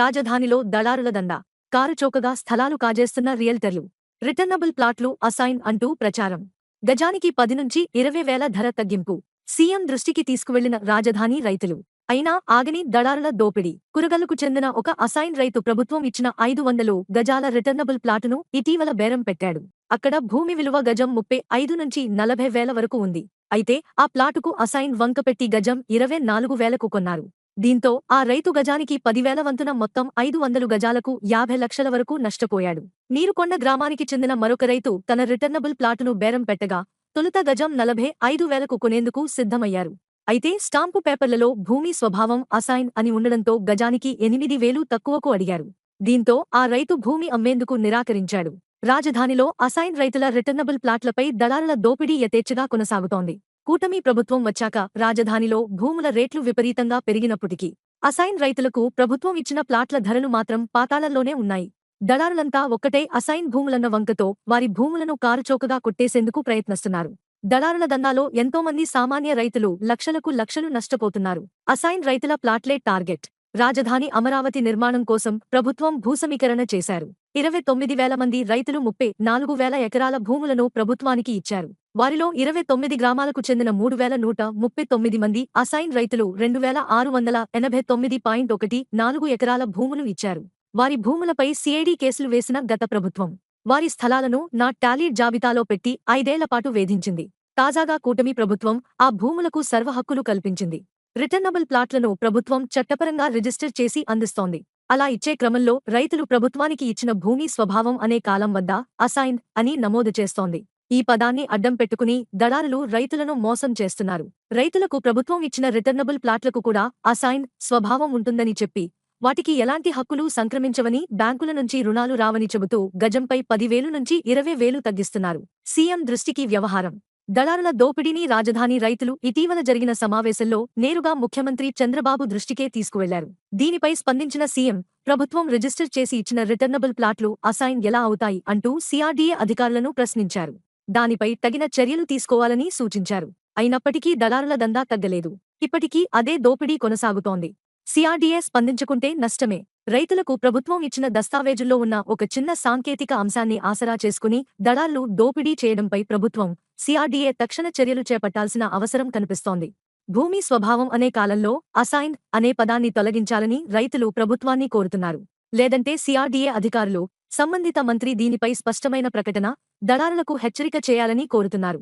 రాజధానిలో దళారుల దండ కారుచౌకగా స్థలాలు కాజేస్తున్న రియల్టర్లు. రిటర్నబుల్ ప్లాట్లు అసైన్ అంటూ ప్రచారం. గజానికి పది నుంచి ఇరవై వేల ధర తగ్గింపు. సీఎం దృష్టికి తీసుకువెళ్ళిన రాజధాని రైతులు. అయినా ఆగని దళారుల దోపిడీ. కురగలకు చెందిన ఒక అసైన్ రైతు ప్రభుత్వం ఇచ్చిన ఐదు వందలు గజాల రిటర్నబుల్ ప్లాటును ఇటీవల బేరం పెట్టాడు. అక్కడ భూమి విలువ గజం ముప్పై ఐదు నుంచి నలభై వేల వరకు ఉంది. అయితే ఆ ప్లాటుకు అసైన్ వంకపెట్టి గజం ఇరవై నాలుగు వేలకు కొన్నారు. దీంతో ఆ రైతు గజానికి పదివేల వంతున మొత్తం ఐదు వందలు గజాలకు యాభై లక్షల వరకు నష్టపోయాడు. నీరుకొండ గ్రామానికి చెందిన మరొక రైతు తన రిటర్నబుల్ ప్లాటును బేరం పెట్టగా తొలుత గజం నలభై ఐదు వేలకు కొనేందుకు సిద్ధమయ్యారు. అయితే స్టాంపు పేపర్లలో భూమి స్వభావం అసైన్ అని ఉండడంతో గజానికి ఎనిమిది వేలు తక్కువకు అడిగారు. దీంతో ఆ రైతు భూమి అమ్మేందుకు నిరాకరించాడు. రాజధానిలో అసైన్ రైతుల రిటర్నబుల్ ప్లాట్లపై దళారుల దోపిడీ యథేచ్ఛగా కొనసాగుతోంది. కూటమి ప్రభుత్వం వచ్చాక రాజధానిలో భూముల రేట్లు విపరీతంగా పెరిగినప్పటికీ అసైన్ రైతులకు ప్రభుత్వం ఇచ్చిన ప్లాట్ల ధరలు మాత్రం పాతాళంలోనే ఉన్నాయి. దళారులంతా ఒక్కటే అసైన్ భూములన్న వంకతో వారి భూములను కారుచౌకగా కొట్టేసేందుకు ప్రయత్నిస్తున్నారు. దళారుల దందాలో ఎంతోమంది సామాన్య రైతులు లక్షలకు లక్షలు నష్టపోతున్నారు. అసైన్ రైతుల ప్లాట్లే టార్గెట్. రాజధాని అమరావతి నిర్మాణం కోసం ప్రభుత్వం భూసమీకరణ చేశారు. ఇరవై తొమ్మిది వేల మంది రైతులు ముప్పై నాలుగు వేల ఎకరాల భూములను ప్రభుత్వానికి ఇచ్చారు. వారిలో ఇరవై తొమ్మిది గ్రామాలకు చెందిన మూడు వేల నూట ముప్పై తొమ్మిది మంది అసైన్ రైతులు రెండు వేల ఆరు వందల ఎనభై తొమ్మిది పాయింట్ ఒకటి నాలుగు ఎకరాల భూములు ఇచ్చారు. వారి భూములపై సిఐడి కేసులు వేసిన గత ప్రభుత్వం. వారి స్థలాలను నా టాలీ జాబితాలో పెట్టి ఐదేళ్ళపాటు వేధించింది. తాజాగా కూటమి ప్రభుత్వం ఆ భూములకు సర్వ హక్కులు కల్పించింది. రిటర్నబుల్ ప్లాట్లను ప్రభుత్వం చట్టపరంగా రిజిస్టర్ చేసి అందిస్తోంది. అలా ఇచ్చే క్రమంలో రైతులు ప్రభుత్వానికి ఇచ్చిన భూమి స్వభావం అనే కాలం వద్ద అసైన్ అని నమోదు చేస్తోంది. ఈ పదాన్ని అడ్డం పెట్టుకుని దళారులు రైతులను మోసం చేస్తున్నారు. రైతులకు ప్రభుత్వం ఇచ్చిన రిటర్నబుల్ ప్లాట్లకు కూడా అసైన్ స్వభావం ఉంటుందని చెప్పి వాటికి ఎలాంటి హక్కులు సంక్రమించవని బ్యాంకుల నుంచి రుణాలు రావని చెబుతూ గజంపై పదివేలు నుంచి ఇరవై వేలు తగ్గిస్తున్నారు. సీఎం దృష్టికి వ్యవహారం. దళారుల దోపిడీని రాజధాని రైతులు ఇటీవల జరిగిన సమావేశంలో నేరుగా ముఖ్యమంత్రి చంద్రబాబు దృష్టికే తీసుకువెళ్ళారు. దీనిపై స్పందించిన సీఎం ప్రభుత్వం రిజిస్టర్ చేసి ఇచ్చిన రిటర్నబుల్ ప్లాట్లు అసైన్ ఎలా అవుతాయి అంటూ సిఆర్డీఏ అధికారులను ప్రశ్నించారు. దానిపై తగిన చర్యలు తీసుకోవాలని సూచించారు. అయినప్పటికీ దళారుల దందా తగ్గలేదు. ఇప్పటికీ అదే దోపిడీ కొనసాగుతోంది. సిఆర్డీఏ స్పందించుకుంటే నష్టమే. రైతులకు ప్రభుత్వం ఇచ్చిన దస్తావేజుల్లో ఉన్న ఒక చిన్న సాంకేతిక అంశాన్ని ఆసరా చేసుకుని దళార్లు దోపిడీ చేయడంపై ప్రభుత్వం సిఆర్డీఏ తక్షణ చర్యలు చేపట్టాల్సిన అవసరం కనిపిస్తోంది. భూమి స్వభావం అనే కాలంలో అసైన్ అనే పదాన్ని తొలగించాలని రైతులు ప్రభుత్వాన్ని కోరుతున్నారు. లేదంటే సిఆర్డీఏ అధికారులు సంబంధిత మంత్రి దీనిపై స్పష్టమైన ప్రకటన దళారులకు హెచ్చరిక చేయాలని కోరుతున్నారు.